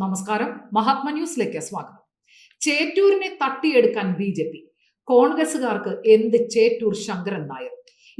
നമസ്കാരം. മഹാത്മ ന്യൂസിലേക്ക് സ്വാഗതം. ചേറ്റൂരിനെ തട്ടിയെടുക്കാൻ ബി ജെ പി. കോൺഗ്രസുകാർക്ക് എന്ത് ചേറ്റൂർ ശങ്കരൻ നായർ?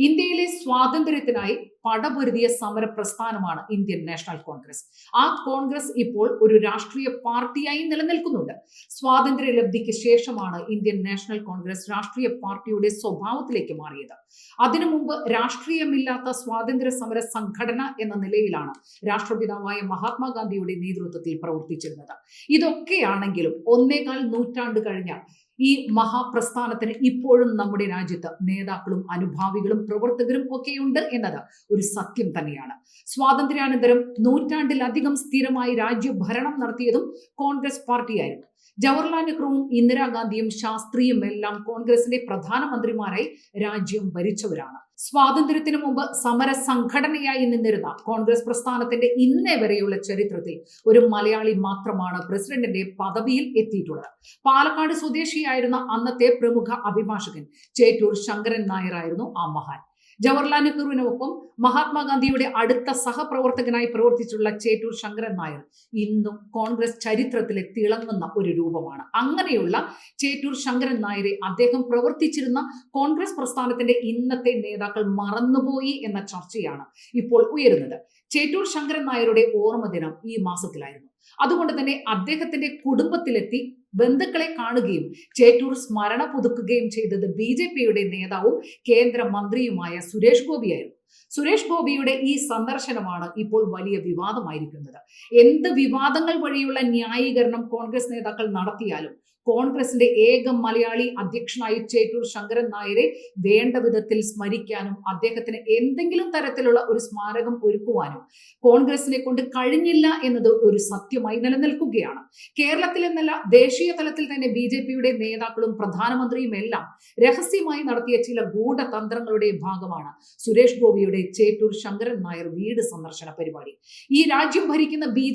ഇന്ത്യയിലെ സ്വാതന്ത്ര്യത്തിനായി പടപൊരുതിയ സമര പ്രസ്ഥാനമാണ് ഇന്ത്യൻ നാഷണൽ കോൺഗ്രസ്. ആ കോൺഗ്രസ് ഇപ്പോൾ ഒരു രാഷ്ട്രീയ പാർട്ടിയായി നിലനിൽക്കുന്നുണ്ട്. സ്വാതന്ത്ര്യ ലബ്ധിക്ക് ശേഷമാണ് ഇന്ത്യൻ നാഷണൽ കോൺഗ്രസ് രാഷ്ട്രീയ പാർട്ടിയുടെ സ്വഭാവത്തിലേക്ക് മാറിയത്. അതിനു മുമ്പ് രാഷ്ട്രീയമില്ലാത്ത സ്വാതന്ത്ര്യ സമര സംഘടന എന്ന നിലയിലാണ് രാഷ്ട്രപിതാവായ മഹാത്മാഗാന്ധിയുടെ നേതൃത്വത്തിൽ പ്രവർത്തിച്ചിരുന്നത്. ഇതൊക്കെയാണെങ്കിലും ഒന്നേകാൽ നൂറ്റാണ്ട് കഴിഞ്ഞ ഈ മഹാപ്രസ്ഥാനത്തിന് ഇപ്പോഴും നമ്മുടെ രാജ്യത്ത് നേതാക്കളും അനുഭാവികളും പ്രവർത്തകരും ഒക്കെയുണ്ട് എന്നത് ഒരു സത്യം തന്നെയാണ്. സ്വാതന്ത്ര്യാനന്തരം നൂറ്റാണ്ടിലധികം സ്ഥിരമായി രാജ്യഭരണം നടത്തിയതും കോൺഗ്രസ് പാർട്ടിയായിരുന്നു. ജവഹർലാൽ നെഹ്റുവും ഇന്ദിരാഗാന്ധിയും ശാസ്ത്രിയും എല്ലാം കോൺഗ്രസിന്റെ പ്രധാനമന്ത്രിമാരായി രാജ്യം ഭരിച്ചവരാണ്. സ്വാതന്ത്ര്യത്തിന് മുമ്പ് സമര സംഘടനയായി നിന്നിരുന്ന കോൺഗ്രസ് പ്രസ്ഥാനത്തിന്റെ ഇന്നേ വരെയുള്ള ചരിത്രത്തിൽ ഒരു മലയാളി മാത്രമാണ് പ്രസിഡന്റിന്റെ പദവിയിൽ എത്തിയിട്ടുള്ളത്. പാലക്കാട് സ്വദേശിയായിരുന്ന അന്നത്തെ പ്രമുഖ അഭിഭാഷകൻ ചേറ്റൂർ ശങ്കരൻ നായർ ആയിരുന്നു ആ മഹാൻ. ജവഹർലാൽ നെഹ്റുവിനൊപ്പം മഹാത്മാഗാന്ധിയുടെ അടുത്ത സഹപ്രവർത്തകനായി പ്രവർത്തിച്ചുള്ള ചേറ്റൂർ ശങ്കരൻ നായർ ഇന്നും കോൺഗ്രസ് ചരിത്രത്തിലെ തിളങ്ങുന്ന ഒരു രൂപമാണ്. അങ്ങനെയുള്ള ചേറ്റൂർ ശങ്കരൻ നായരെ അദ്ദേഹം പ്രവർത്തിച്ചിരുന്ന കോൺഗ്രസ് പ്രസ്ഥാനത്തിന്റെ ഇന്നത്തെ നേതാക്കൾ മറന്നുപോയി എന്ന ചർച്ചയാണ് ഇപ്പോൾ ഉയരുന്നത്. ചേറ്റൂർ ശങ്കരൻ നായരുടെ ഓർമ്മ ദിനം ഈ മാസത്തിലായിരുന്നു. അതുകൊണ്ട് തന്നെ അദ്ദേഹത്തിന്റെ കുടുംബത്തിലെത്തി ബന്ധുക്കളെ കാണുകയും ചേറ്റൂർ സ്മരണ പുതുക്കുകയും ചെയ്തത് ബി ജെ പിയുടെ നേതാവും കേന്ദ്രമന്ത്രിയുമായ സുരേഷ് ഗോപിയായിരുന്നു. സുരേഷ് ഗോപിയുടെ ഈ സന്ദർശനമാണ് ഇപ്പോൾ വലിയ വിവാദമായിരിക്കുന്നത്. എന്ത് വിവാദങ്ങൾ വഴിയുള്ള ന്യായീകരണം കോൺഗ്രസ് നേതാക്കൾ നടത്തിയാലും കോൺഗ്രസിന്റെ ഏക മലയാളി അധ്യക്ഷനായി ചേറ്റൂർ ശങ്കരൻ നായരെ വേണ്ട വിധത്തിൽ സ്മരിക്കാനും അദ്ദേഹത്തിന് എന്തെങ്കിലും തരത്തിലുള്ള ഒരു സ്മാരകം ഒരുക്കുവാനും കോൺഗ്രസിനെ കൊണ്ട് കഴിഞ്ഞില്ല എന്നത് ഒരു സത്യമായി നിലനിൽക്കുകയാണ്. കേരളത്തിൽ എന്നല്ല ദേശീയ തലത്തിൽ തന്നെ ബി ജെ പിയുടെ നേതാക്കളും പ്രധാനമന്ത്രിയും എല്ലാം രഹസ്യമായി നടത്തിയ ചില ഗൂഢതന്ത്രങ്ങളുടെ ഭാഗമാണ് സുരേഷ് ഗോപിയുടെ ചേറ്റൂർ ശങ്കരൻ നായർ വീട് സന്ദർശന പരിപാടി. ഈ രാജ്യം ഭരിക്കുന്ന ബി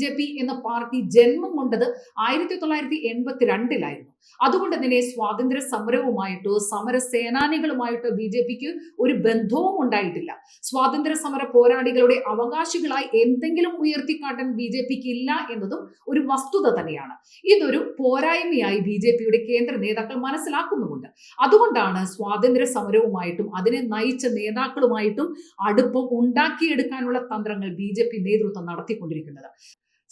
എന്ന പാർട്ടി ജന്മം കൊണ്ടത് ആയിരത്തി തൊള്ളായിരത്തി എൺപത്തിരണ്ടിലായിരുന്നു. അതുകൊണ്ട് തന്നെ സ്വാതന്ത്ര്യ സമരവുമായിട്ടോ സമര സേനാനികളുമായിട്ടോ ബി ജെ പിക്ക് ഒരു ബന്ധവും ഉണ്ടായിട്ടില്ല. സ്വാതന്ത്ര്യ സമര പോരാളികളുടെ അവകാശികളായി എന്തെങ്കിലും ഉയർത്തിക്കാട്ടാൻ ബി ജെ പിക്ക് ഇല്ല എന്നതും ഒരു വസ്തുത തന്നെയാണ്. ഇതൊരു പോരായ്മയായി ബി ജെ പിയുടെ കേന്ദ്ര നേതാക്കൾ മനസ്സിലാക്കുന്നുമുണ്ട്. അതുകൊണ്ടാണ് സ്വാതന്ത്ര്യ സമരവുമായിട്ടും അതിനെ നയിച്ച നേതാക്കളുമായിട്ടും അടുപ്പം ഉണ്ടാക്കിയെടുക്കാനുള്ള തന്ത്രങ്ങൾ ബി നേതൃത്വം നടത്തിക്കൊണ്ടിരിക്കുന്നത്.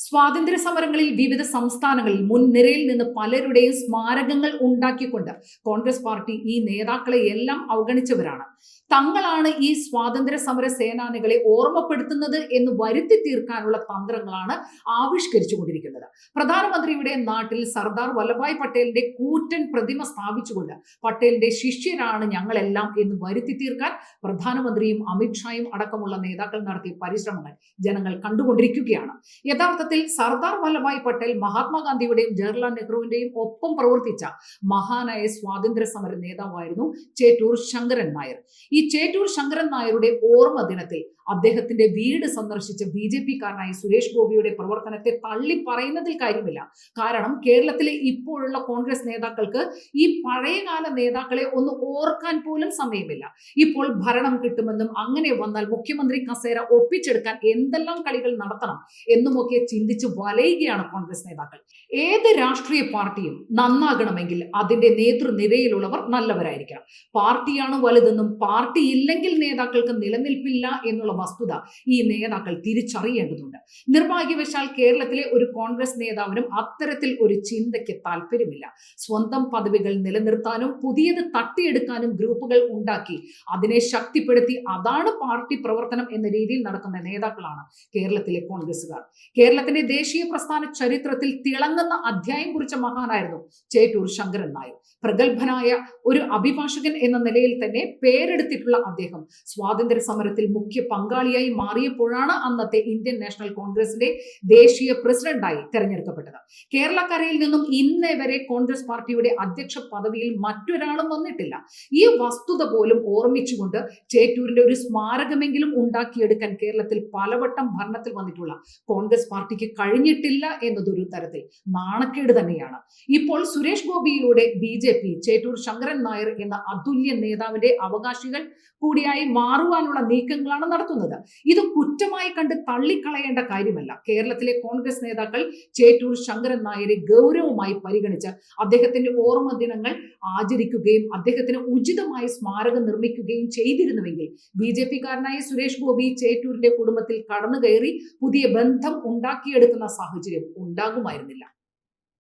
സ്വാതന്ത്ര്യ സമരങ്ങളിൽ വിവിധ സംസ്ഥാനങ്ങളിൽ മുൻനിരയിൽ നിന്ന് പലരുടെയും സ്മാരകങ്ങൾ ഉണ്ടാക്കിക്കൊണ്ട് കോൺഗ്രസ് പാർട്ടി ഈ നേതാക്കളെ എല്ലാം അവഗണിച്ചവരാണ്. തങ്ങളാണ് ഈ സ്വാതന്ത്ര്യ സമര സേനാനികളെ ഓർമ്മപ്പെടുത്തുന്നത് എന്ന് വരുത്തി തീർക്കാനുള്ള തന്ത്രങ്ങളാണ് ആവിഷ്കരിച്ചു കൊണ്ടിരിക്കുന്നത് പ്രധാനമന്ത്രിയുടെ നാട്ടിൽ സർദാർ വല്ലഭായ് പട്ടേലിന്റെ കൂറ്റൻ പ്രതിമ സ്ഥാപിച്ചുകൊണ്ട് പട്ടേലിന്റെ ശിഷ്യരാണ് ഞങ്ങളെല്ലാം എന്ന് വരുത്തി തീർക്കാൻ പ്രധാനമന്ത്രിയും അമിത്ഷായും അടക്കമുള്ള നേതാക്കൾ നടത്തിയ പരിശ്രമങ്ങൾ ജനങ്ങൾ കണ്ടുകൊണ്ടിരിക്കുകയാണ്. യഥാർത്ഥത്തിൽ സർദാർ വല്ലഭായ് പട്ടേൽ മഹാത്മാഗാന്ധിയുടെയും ജവഹർലാൽ നെഹ്റുവിന്റെയും ഒപ്പം പ്രവർത്തിച്ച മഹാനായ സ്വാതന്ത്ര്യ സമര നേതാവായിരുന്നു ചേറ്റൂർ ശങ്കരൻ നായർ. ഈ ചേറ്റൂർ ശങ്കരൻ നായരുടെ ഓർമ്മ ദിനത്തിൽ അദ്ദേഹത്തിന്റെ വീട് സന്ദർശിച്ച ബി ജെ പി കാരനായ സുരേഷ് ഗോപിയുടെ പ്രവർത്തനത്തെ തള്ളി പറയുന്നതിൽ കാര്യമില്ല. കാരണം കേരളത്തിലെ ഇപ്പോഴുള്ള കോൺഗ്രസ് നേതാക്കൾക്ക് ഈ പഴയകാല നേതാക്കളെ ഒന്ന് ഓർക്കാൻ പോലും സമയമില്ല. ഇപ്പോൾ ഭരണം കിട്ടുമെന്നും അങ്ങനെ വന്നാൽ മുഖ്യമന്ത്രി കസേര ഒപ്പിച്ചെടുക്കാൻ എന്തെല്ലാം കളികൾ നടത്തണം എന്നുമൊക്കെ ചിന്തിച്ച് വലയുകയാണ് കോൺഗ്രസ് നേതാക്കൾ. ഏത് രാഷ്ട്രീയ പാർട്ടിയും നന്നാകണമെങ്കിൽ അതിന്റെ നേതൃനിരയിലുള്ളവർ നല്ലവരായിരിക്കണം. പാർട്ടിയാണ് വലുതെന്നും പാർട്ടി ഇല്ലെങ്കിൽ നേതാക്കൾക്ക് നിലനിൽപ്പില്ല എന്നുള്ള വസ്തുത ഈ നേതാക്കൾ തിരിച്ചറിയേണ്ടതുണ്ട്. നിർഭാഗ്യവശാൽ കേരളത്തിലെ ഒരു കോൺഗ്രസ് നേതാവിനും അത്തരത്തിൽ ഒരു ചിന്തയ്ക്ക് താല്പര്യമില്ല. സ്വന്തം പദവികൾ നിലനിർത്താനും പുതിയത് തട്ടിയെടുക്കാനും ഗ്രൂപ്പുകൾ ഉണ്ടാക്കി അതിനെ ശക്തിപ്പെടുത്തി അതാണ് പാർട്ടി പ്രവർത്തനം എന്ന രീതിയിൽ നടക്കുന്ന നേതാക്കളാണ് കേരളത്തിലെ കോൺഗ്രസുകാർ കേരളത്തിന്റെ ദേശീയ പ്രസ്ഥാന ചരിത്രത്തിൽ തിളങ്ങുന്ന അധ്യായം കുറിച്ച മഹാനായിരുന്നു ചേറ്റൂർ ശങ്കരൻ നായർ. പ്രഗത്ഭനായ ഒരു അഭിഭാഷകൻ എന്ന നിലയിൽ തന്നെ പേരെടുത്തിട്ടുള്ള അദ്ദേഹം സ്വാതന്ത്ര്യ സമരത്തിൽ മുഖ്യ പങ്കാളിയായി മാറിയപ്പോഴാണ് അന്നത്തെ ഇന്ത്യൻ നാഷണൽ കോൺഗ്രസിന്റെ ദേശീയ പ്രസിഡന്റായി തെരഞ്ഞെടുക്കപ്പെട്ടത്. കേരളക്കരയിൽ നിന്നും ഇന്നേ വരെ കോൺഗ്രസ് പാർട്ടിയുടെ അധ്യക്ഷ പദവിയിൽ മറ്റൊരാളും വന്നിട്ടില്ല. ഈ വസ്തുത പോലും ഓർമ്മിച്ചുകൊണ്ട് ചേറ്റൂരിന്റെ ഒരു സ്മാരകമെങ്കിലും ഉണ്ടാക്കിയെടുക്കാൻ കേരളത്തിൽ പലവട്ടം ഭരണത്തിൽ വന്നിട്ടുള്ള കോൺഗ്രസ് പാർട്ടിക്ക് കഴിഞ്ഞിട്ടില്ല എന്നതൊരു തരത്തിൽ നാണക്കേട് തന്നെയാണ്. ഇപ്പോൾ Suresh ഗോപിയിലൂടെ B J P Chettur Sankaran Nair എന്ന അതുല്യ നേതാവിന്റെ അവകാശികൾ കൂടിയായി മാറുവാനുള്ള നീക്കങ്ങളാണ് നടത്തുന്നത്. ഇത് കുറ്റമായി കണ്ട് തള്ളിക്കളയേണ്ട കാര്യമല്ല. കേരളത്തിലെ കോൺഗ്രസ് നേതാക്കൾ ചേറ്റൂർ ശങ്കരൻ നായരെ ഗൗരവമായി പരിഗണിച്ച് അദ്ദേഹത്തിന്റെ ഓർമ്മ ദിനങ്ങൾ ആചരിക്കുകയും അദ്ദേഹത്തിന് ഉചിതമായ സ്മാരകം നിർമ്മിക്കുകയും ചെയ്തിരുന്നുവെങ്കിൽ ബി ജെ പിക്കാരനായ സുരേഷ് ഗോപി ചേറ്റൂരിന്റെ കുടുംബത്തിൽ കടന്നു കയറി പുതിയ ബന്ധം ഉണ്ടാക്കിയെടുക്കുന്ന സാഹചര്യം ഉണ്ടാകുമായിരുന്നില്ല.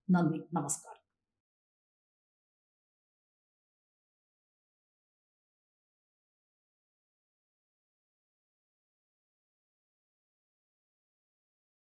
നന്ദി. നമസ്കാരം.